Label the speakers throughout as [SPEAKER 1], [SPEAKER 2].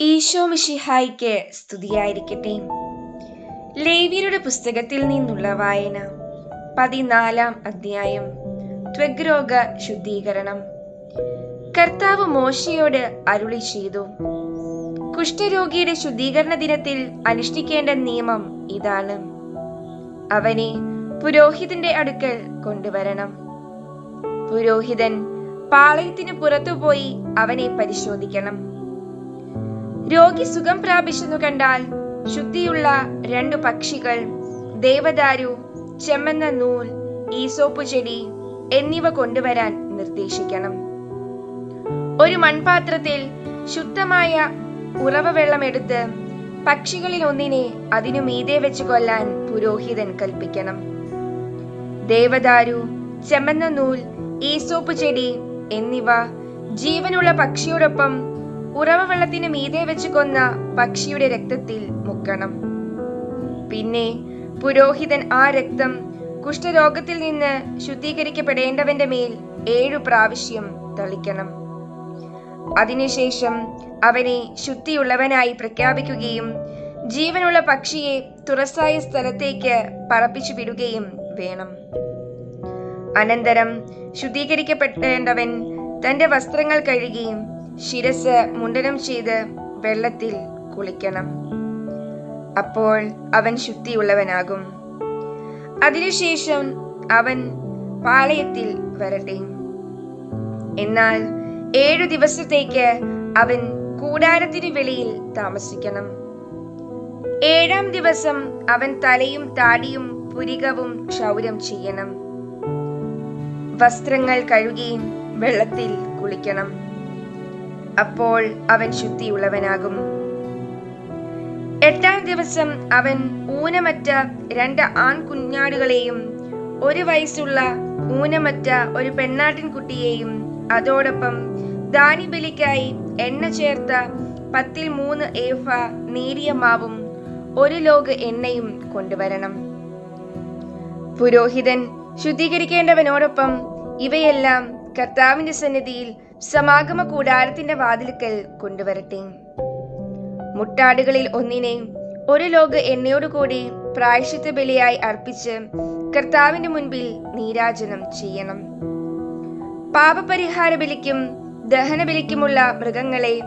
[SPEAKER 1] ഈശോ മിഷിഹായിക്ക് സ്തുതിയായിരിക്കട്ടെ. ലേവിയരുടെ പുസ്തകത്തിൽ നിന്നുള്ള വായന പതിനാലാം അധ്യായം ത്വഗ്രോഗ ശുദ്ധീകരണം. കർത്താവ് മോശയോട് അരുളി ചെയ്തു കുഷ്ഠരോഗിയുടെ ശുദ്ധീകരണ ദിനത്തിൽ അനുഷ്ഠിക്കേണ്ട നിയമം ഇതാണ്. അവനെ പുരോഹിതന്റെ അടുക്കൽ കൊണ്ടുവരണം. പുരോഹിതൻ പാളയത്തിന് പുറത്തുപോയി അവനെ പരിശോധിക്കണം. രോഗി സുഖം പ്രാപിച്ചെന്നു കണ്ടാൽ ശുദ്ധിയുള്ള രണ്ടു പക്ഷികൾ ദേവദാരു ചെമ്മന്ന നൂൽ ഈസോപ്പ് ചെടി എന്നിവ കൊണ്ടുവരാൻ നിർദ്ദേശിക്കണം. ഒരു മൺപാത്രത്തിൽ ശുദ്ധമായ ഉറവ വെള്ളം എടുത്ത് പക്ഷികളിൽ ഒന്നിനെ അതിനു മീതെ വെച്ച് കൊല്ലാൻ പുരോഹിതൻ കൽപ്പിക്കണം. ദേവദാരു ചെമ്മന്ന നൂൽ ഈസോപ്പ് ചെടി എന്നിവ ജീവനുള്ള പക്ഷിയോടൊപ്പം ഉറവ വെള്ളത്തിന് മീതെ വെച്ച് കൊന്ന പക്ഷിയുടെ രക്തത്തിൽ മുക്കണം. പിന്നെ പുരോഹിതൻ ആ രക്തം കുഷ്ഠരോഗത്തിൽ നിന്ന് ശുദ്ധീകരിക്കപ്പെടേണ്ടവന്റെ മേൽ ഏഴു പ്രാവശ്യം തളിക്കണം. അതിനുശേഷം അവനെ ശുദ്ധിയുള്ളവനായി പ്രഖ്യാപിക്കുകയും ജീവനുള്ള പക്ഷിയെ തുറസായ സ്ഥലത്തേക്ക് പറപ്പിച്ചു വിടുകയും വേണം. അനന്തരം ശുദ്ധീകരിക്കപ്പെടേണ്ടവൻ തന്റെ വസ്ത്രങ്ങൾ കഴുകിയും ശിരസ് മുണ്ടനം ചെയ്ത് വെള്ളത്തിൽ കുളിക്കണം. അപ്പോൾ അവൻ ശുദ്ധിയുള്ളവനാകും. അതിനുശേഷം അവൻ പാളയത്തിൽ വരട്ടെ. എന്നാൽ ഏഴു ദിവസത്തേക്ക് അവൻ കൂടാരത്തിന് വെളിയിൽ താമസിക്കണം. ഏഴാം ദിവസം അവൻ തലയും താടിയും പുരികവും ക്ഷൗരം ചെയ്യണം. വസ്ത്രങ്ങൾ കഴുകി വെള്ളത്തിൽ കുളിക്കണം. അപ്പോൾ അവൻ ശുദ്ധിയുള്ളവനാകും. എട്ടാം ദിവസം അവൻ ഊനമറ്റ രണ്ട് ആൺകുഞ്ഞാടുകളെയും ഒരു വയസ്സുള്ള ഊനമറ്റ ഒരു പെണ്ണാട്ടിൻ കുട്ടിയെയും അതോടൊപ്പം ദാനിബലിക്കായി എണ്ണ ചേർത്ത പത്തിൽ മൂന്ന് ഏഫ നേരിയ മാവും ഒരു ലോഗ് എണ്ണയും കൊണ്ടുവരണം. പുരോഹിതൻ ശുദ്ധീകരിക്കേണ്ടവനോടൊപ്പം ഇവയെല്ലാം കർത്താവിന്റെ സന്നിധിയിൽ സമാഗമ കൂടാരത്തിന്റെ വാതിലുക്കൽ കൊണ്ടുവരട്ടെ. മുട്ടാടുകളിൽ ഒന്നിനെ ഒരു ലോക എണ്ണയോടുകൂടി പ്രായശ്ചിത്ത ബലിയായി അർപ്പിച്ച് കർത്താവിന്റെ മുൻപിൽ നീരാജനം ചെയ്യണം. പാപപരിഹാര ബലിക്കും ദഹന ബലിക്കുമുള്ള മൃഗങ്ങളെ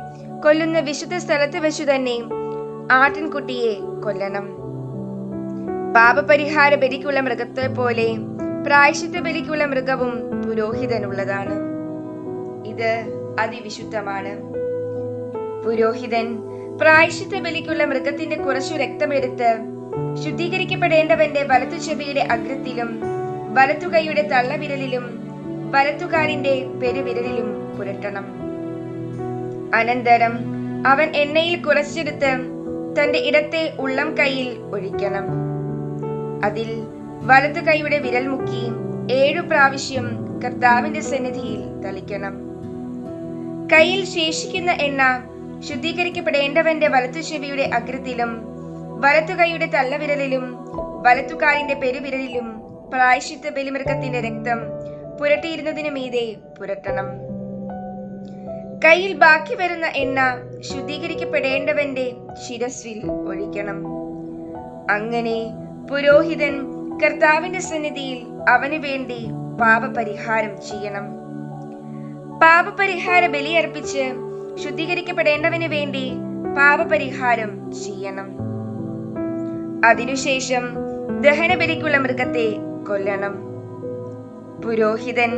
[SPEAKER 1] കൊല്ലുന്ന വിശുദ്ധ സ്ഥലത്ത് വെച്ചു തന്നെ ആട്ടിൻകുട്ടിയെ കൊല്ലണം. പാപപരിഹാര ബലിക്കുള്ള മൃഗത്തെ പോലെ പ്രായശിത്ത ബലിക്കുള്ള മൃഗവും പുരോഹിതനുള്ളതാണ്. ഇത് അതിവിശുദ്ധമാണ്. പുരോഹിതൻ പ്രായശിത്ത ബലിക്കുള്ള മൃഗത്തിന്റെ കുറച്ചു രക്തമെടുത്ത് ശുദ്ധീകരിക്കപ്പെടേണ്ടവന്റെ വലത്തു ചെവിയുടെ അഗ്രത്തിലും വലത്തുകൈയുടെ തള്ളവിരലിലും വലത്തുകാലിന്റെ പെരുവിരലിലും പുരട്ടണം. അനന്തരം അവൻ എണ്ണയിൽ കുറച്ചെടുത്ത് തന്റെ ഇടത്തെ ഉള്ളം കൈയിൽ ഒഴിക്കണം. അതിൽ വലതു കൈയുടെ വിരൽ മുക്കി ഏഴു പ്രാവശ്യം കർത്താവിന്റെ സന്നിധിയിൽ തളിക്കണം. കയ്യിൽ ശേഷിക്കുന്ന എണ്ണ ശുദ്ധീകരിക്കപ്പെടേണ്ടവന്റെ വലത്തു ചെവിയുടെ അഗ്രത്തിലും വലത്തു കൈയുടെ തള്ളവിരലിലും വലത്തുകാലിന്റെ പെരുവിരലിലും പ്രായശിത്ത ബലിമൃഗത്തിന്റെ രക്തം പുരട്ടിയിരുന്നതിനു മീതെ പുരട്ടണം. കയ്യിൽ ബാക്കി വരുന്ന എണ്ണ ശുദ്ധീകരിക്കപ്പെടേണ്ടവന്റെ ശിരസ്വിൽ ഒഴിക്കണം. അങ്ങനെ പുരോഹിതൻ കർത്താവിന്റെ സന്നിധിയിൽ അവന് വേണ്ടി പാപപരിഹാരം ചെയ്യണം. പാപപരിഹാര ബലിയർപ്പിച്ച് ശുദ്ധീകരിക്കപ്പെടേണ്ടവന് വേണ്ടി പാപപരിഹാരം ചെയ്യണം. അതിനുശേഷം ദഹനബലിക്കുള്ള മൃഗത്തെ കൊല്ലണം. പുരോഹിതൻ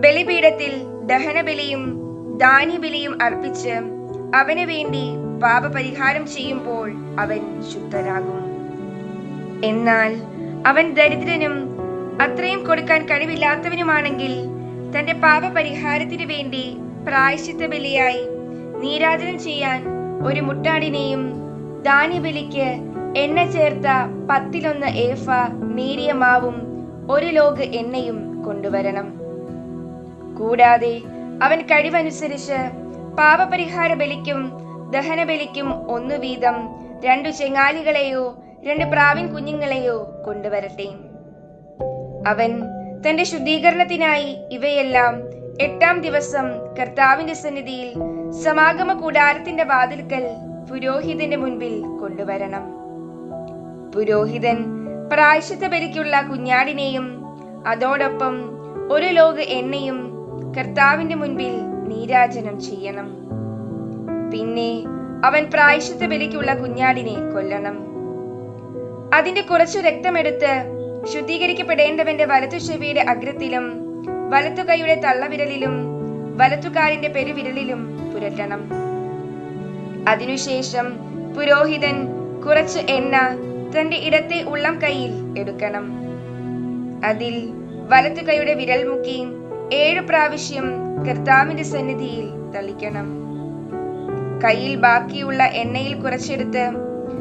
[SPEAKER 1] ബലിപീഠത്തിൽ ദഹനബലിയും ധാന്യബലിയും അർപ്പിച്ച് അവന് വേണ്ടി പാപപരിഹാരം ചെയ്യുമ്പോൾ അവൻ ശുദ്ധരാകും. എന്നാൽ അവൻ ദരിദ്രനും അത്രയും കൊടുക്കാൻ കഴിവില്ലാത്തവനുമാണെങ്കിൽ തന്റെ പാപപരിഹാരത്തിനു വേണ്ടി പ്രായശ്ചിത്ത ബലിയായി നീരാജനം ചെയ്യാൻ ഒരു മുട്ടാടിനെയും ധാന്യബലിക്ക് എണ്ണ ചേർത്ത പത്തിലൊന്ന് ഏഫ നേരിയ മാവും ഒരു ലോഗ് എണ്ണയും കൊണ്ടുവരണം. കൂടാതെ അവൻ കഴിവനുസരിച്ച് പാപപരിഹാര ബലിക്കും ദഹനബലിക്കും ഒന്നു വീതം രണ്ടു ചെങ്ങാലികളെയോ രണ്ട് പ്രാവിൻ കുഞ്ഞുങ്ങളെയോ കൊണ്ടുവരട്ടെ. അവൻ തന്റെ ശുദ്ധീകരണത്തിനായി ഇവയെല്ലാം എട്ടാം ദിവസം കർത്താവിന്റെ സന്നിധിയിൽ സമാഗമ കൂടാരത്തിന്റെ വാതിൽക്കൽ പുരോഹിതന്റെ മുൻപിൽ കൊണ്ടുവരണം. പുരോഹിതൻ പ്രായശത്തെ ബലിക്കുള്ള കുഞ്ഞാടിനെയും അതോടൊപ്പം ഒരു ലോക എണ്ണയും കർത്താവിന്റെ മുൻപിൽ നീരാജനം ചെയ്യണം. പിന്നെ അവൻ പ്രായശത്തെ ബലിക്കുള്ള കുഞ്ഞാടിനെ കൊല്ലണം. അതിന്റെ കുറച്ചു രക്തമെടുത്ത് ശുദ്ധീകരിക്കപ്പെടേണ്ടവന്റെ വലതു ചെവിയുടെ അഗ്രത്തിലും വലത്തു കൈയുടെ തള്ളവിരലിലും വലത്തുകാലിന്റെ പെരുവിരലിലും പുരട്ടണം. അതിനുശേഷം പുരോഹിതൻ കുറച്ച് എണ്ണ തന്റെ ഇടത്തെ ഉള്ളം കൈയിൽ എടുക്കണം. അതിൽ വലത്തു കൈയുടെ വിരൽ മുക്കി ഏഴ് പ്രാവശ്യം കർത്താവിന്റെ സന്നിധിയിൽ തളിക്കണം കയ്യിൽ ബാക്കിയുള്ള എണ്ണയിൽ കുറച്ചെടുത്ത്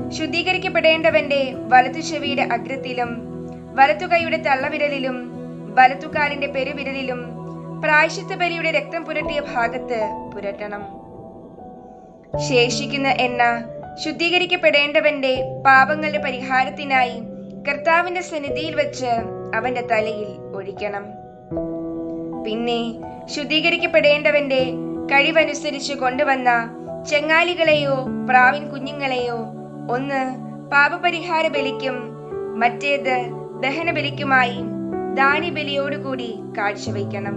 [SPEAKER 1] ശുദ്ധീകരിക്കപ്പെടേണ്ടവന്റെ വലതു ചെവിയുടെ അഗ്രത്തിലും വലത്തു കൈയുടെ തള്ളവിരലിലും വലത്തുകാലിന്റെ പെരുവിരലിലും പ്രായശിത്ത ബലിയുടെ രക്തം പുരട്ടിയ ഭാഗത്ത് പുരട്ടണം. ശേഷിക്കുന്ന എണ്ണ ശുദ്ധീകരിക്കപ്പെടേണ്ടവന്റെ പാപങ്ങളുടെ പരിഹാരത്തിനായി കർത്താവിന്റെ സന്നിധിയിൽ വെച്ച് അവന്റെ തലയിൽ ഒഴിക്കണം. പിന്നെ ശുദ്ധീകരിക്കപ്പെടേണ്ടവന്റെ കഴിവനുസരിച്ച് കൊണ്ടുവന്ന ചെങ്ങാലികളെയോ പ്രാവിൻ കുഞ്ഞുങ്ങളെയോ ഒന്ന് പാപപരിഹാര ബലിക്കും മറ്റേത് ദഹനബലിക്കുമായി ദാനിബലിയോടുകൂടി കാഴ്ചവെക്കണം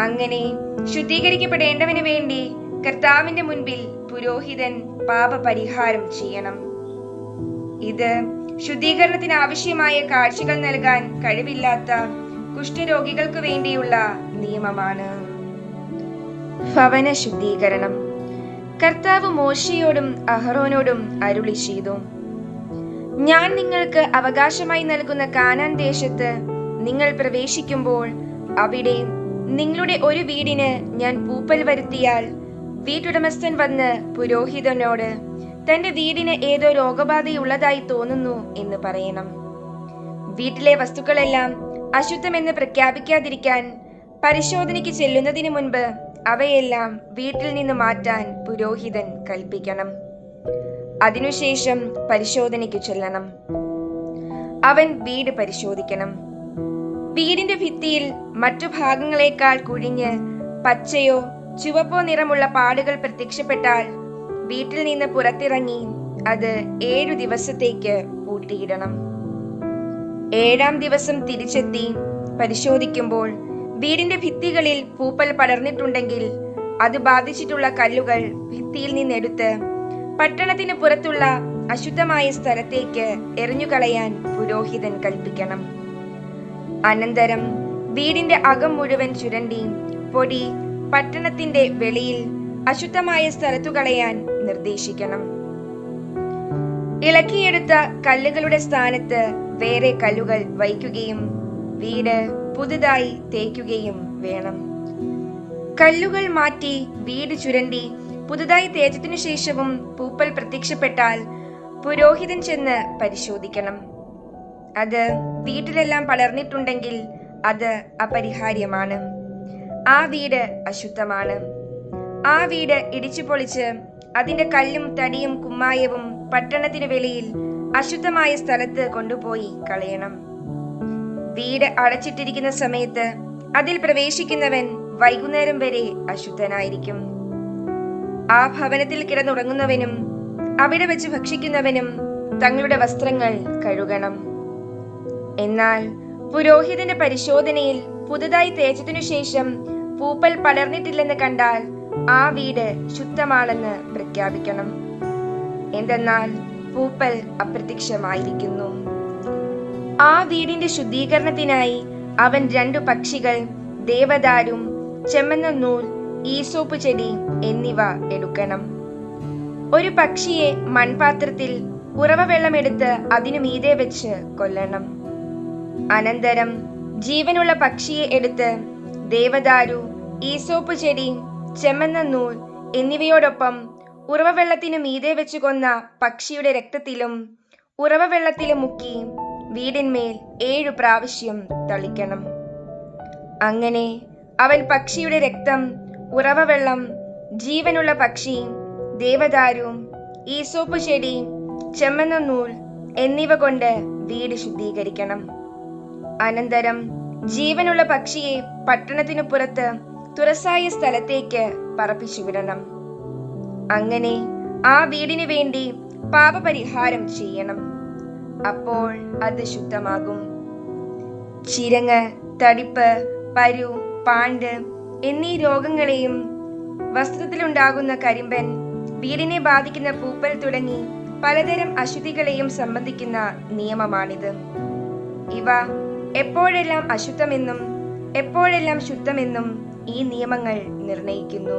[SPEAKER 1] അങ്ങനെ ശുദ്ധീകരിക്കപ്പെടേണ്ടവന് വേണ്ടി കർത്താവിന്റെ മുൻപിൽ പുരോഹിതൻ പാപപരിഹാരം ചെയ്യണം. ഇത് ശുദ്ധീകരണത്തിന് ആവശ്യമായ കാഴ്ചകൾ നൽകാൻ കഴിവില്ലാത്ത കുഷ്ഠരോഗികൾക്ക് വേണ്ടിയുള്ള നിയമമാണ്. ഭവന ശുദ്ധീകരണം. കർത്താവ് മോശയോടും അഹറോനോടും അരുളി ചെയ്തു. ഞാൻ നിങ്ങൾക്ക് അവകാശമായി നൽകുന്ന കാനാൻ ദേശത്ത് നിങ്ങൾ പ്രവേശിക്കുമ്പോൾ അവിടെ നിങ്ങളുടെ ഒരു വീടിന് ഞാൻ പൂപ്പൽ വരുത്തിയാൽ വീട്ടുടമസ്ഥൻ വന്ന് പുരോഹിതനോട് തന്റെ വീടിന് ഏതോ രോഗബാധയുള്ളതായി തോന്നുന്നു എന്ന് പറയണം. വീട്ടിലെ വസ്തുക്കളെല്ലാം അശുദ്ധമെന്ന് പ്രഖ്യാപിക്കാതിരിക്കാൻ പരിശോധനയ്ക്ക് ചെല്ലുന്നതിന് മുൻപ് അവയെല്ലാം വീട്ടിൽ നിന്ന് മാറ്റാൻ പുരോഹിതൻ കൽപ്പിക്കണം. അതിനുശേഷം പരിശോധനയ്ക്ക് ചെല്ലണം. അവൻ വീട് പരിശോധിക്കണം. വീടിന്റെ ഭിത്തിയിൽ മറ്റു ഭാഗങ്ങളെക്കാൾ കുഴിഞ്ഞ് പച്ചയോ ചുവപ്പോ നിറമുള്ള പാടുകൾ പ്രത്യക്ഷപ്പെട്ടാൽ വീട്ടിൽ നിന്ന് പുറത്തിറങ്ങി അത് ഏഴു ദിവസത്തേക്ക് പൂട്ടിയിടണം. ഏഴാം ദിവസം തിരിച്ചെത്തി പരിശോധിക്കുമ്പോൾ വീടിന്റെ ഭിത്തികളിൽ പൂപ്പൽ പടർന്നിട്ടുണ്ടെങ്കിൽ അത് ബാധിച്ചിട്ടുള്ള കല്ലുകൾ ഭിത്തിയിൽ നിന്നെടുത്ത് പട്ടണത്തിന് പുറത്തുള്ള അശുദ്ധമായ സ്ഥലത്തേക്ക് എറിഞ്ഞുകളയാൻ പുരോഹിതൻ കൽപ്പിക്കണം. അനന്തരം വീടിന്റെ അകം മുഴുവൻ ചുരണ്ടി പൊടി പട്ടണത്തിന്റെ വെളിയിൽ അശുദ്ധമായ സ്ഥലത്തു കളയാൻ നിർദ്ദേശിക്കണം. ഇളക്കിയെടുത്ത കല്ലുകളുടെ സ്ഥാനത്ത് വേറെ കല്ലുകൾ വയ്ക്കുകയും വീട് പുതുതായി തേക്കുകയും വേണം. കല്ലുകൾ മാറ്റി വീട് ചുരണ്ടി പുതുതായി തേജത്തിനു ശേഷവും പൂപ്പൽ പ്രത്യക്ഷപ്പെട്ടാൽ പുരോഹിതൻ ചെന്ന് പരിശോധിക്കണം. അത് വീട്ടിലെല്ലാം പടർന്നിട്ടുണ്ടെങ്കിൽ അത് അപരിഹാര്യമാണ്. ആ വീട് അശുദ്ധമാണ്. ആ വീട് ഇടിച്ചു പൊളിച്ച് അതിന്റെ കല്ലും തടിയും കുമ്മായവും പട്ടണത്തിന് വെളിയിൽ അശുദ്ധമായ സ്ഥലത്ത് കൊണ്ടുപോയി കളയണം. വീട് അടച്ചിട്ടിരിക്കുന്ന സമയത്ത് അതിൽ പ്രവേശിക്കുന്നവൻ വൈകുന്നേരം വരെ അശുദ്ധനായിരിക്കും. ആ ഭവനത്തിൽ കിടന്നുറങ്ങുന്നവനും അവിടെ വെച്ച് ഭക്ഷിക്കുന്നവനും തങ്ങളുടെ വസ്ത്രങ്ങൾ കഴുകണം. എന്നാൽ പുരോഹിതന്റെ പരിശോധനയിൽ പുതുതായി തേച്ചതിനു ശേഷം പൂപ്പൽ പടർന്നിട്ടില്ലെന്ന് കണ്ടാൽ ആ വീട് ശുദ്ധമാണെന്ന് പ്രഖ്യാപിക്കണം. എന്തെന്നാൽ പൂപ്പൽ അപ്രത്യക്ഷമായിരിക്കുന്നു. ആ വീടിന്റെ ശുദ്ധീകരണത്തിനായി അവൻ രണ്ടു പക്ഷികൾ ദേവദാരും ചെമ്മന്ന നൂൽ ഈസോപ്പ് ചെടി എന്നിവ എടുക്കണം. ഒരു പക്ഷിയെ മൺപാത്രത്തിൽ ഉറവ വെള്ളമെടുത്ത് അതിനു മീതെ വെച്ച് കൊല്ലണം. അനന്തരം ജീവനുള്ള പക്ഷിയെ എടുത്ത് ദേവദാരു ഈസോപ്പ് ചെടി ചെമ്മന്ന നൂൽ എന്നിവയോടൊപ്പം ഉറവ വെള്ളത്തിനു മീതെ വെച്ച് കൊന്ന പക്ഷിയുടെ രക്തത്തിലും ഉറവ വെള്ളത്തിലും മുക്കി വീടിന്മേൽ ഏഴു പ്രാവശ്യം തളിക്കണം. അങ്ങനെ അവൻ പക്ഷിയുടെ രക്തം ഉറവവെള്ളം ജീവനുള്ള പക്ഷി ദേവദാരു ഈസോപ്പ് ചെടി ചെമ്മന്ന നൂൽ എന്നിവ കൊണ്ട് വീട് ശുദ്ധീകരിക്കണം. അനന്തരം ജീവനുള്ള പക്ഷിയെ പട്ടണത്തിനു പുറത്ത് തുറസായ സ്ഥലത്തേക്ക് പറപ്പിച്ചു വിടണം. അങ്ങനെ ആ വീടിനു വേണ്ടി പാപപരിഹാരം ചെയ്യണം. അപ്പോൾ അത് ശുദ്ധമാകും. ചിരങ്ങ് തടിപ്പ് പരു പാണ്ട് എന്നീ രോഗങ്ങളെയും വസ്ത്രത്തിലുണ്ടാകുന്ന കരിമ്പൻ വീടിനെ ബാധിക്കുന്ന പൂപ്പൽ തുടങ്ങി പലതരം അശുദ്ധികളെയും സംബന്ധിക്കുന്ന നിയമമാണിത്. ഇവ എപ്പോഴെല്ലാം അശുദ്ധമെന്നും എപ്പോഴെല്ലാം ശുദ്ധമെന്നും ഈ നിയമങ്ങൾ നിർണയിക്കുന്നു.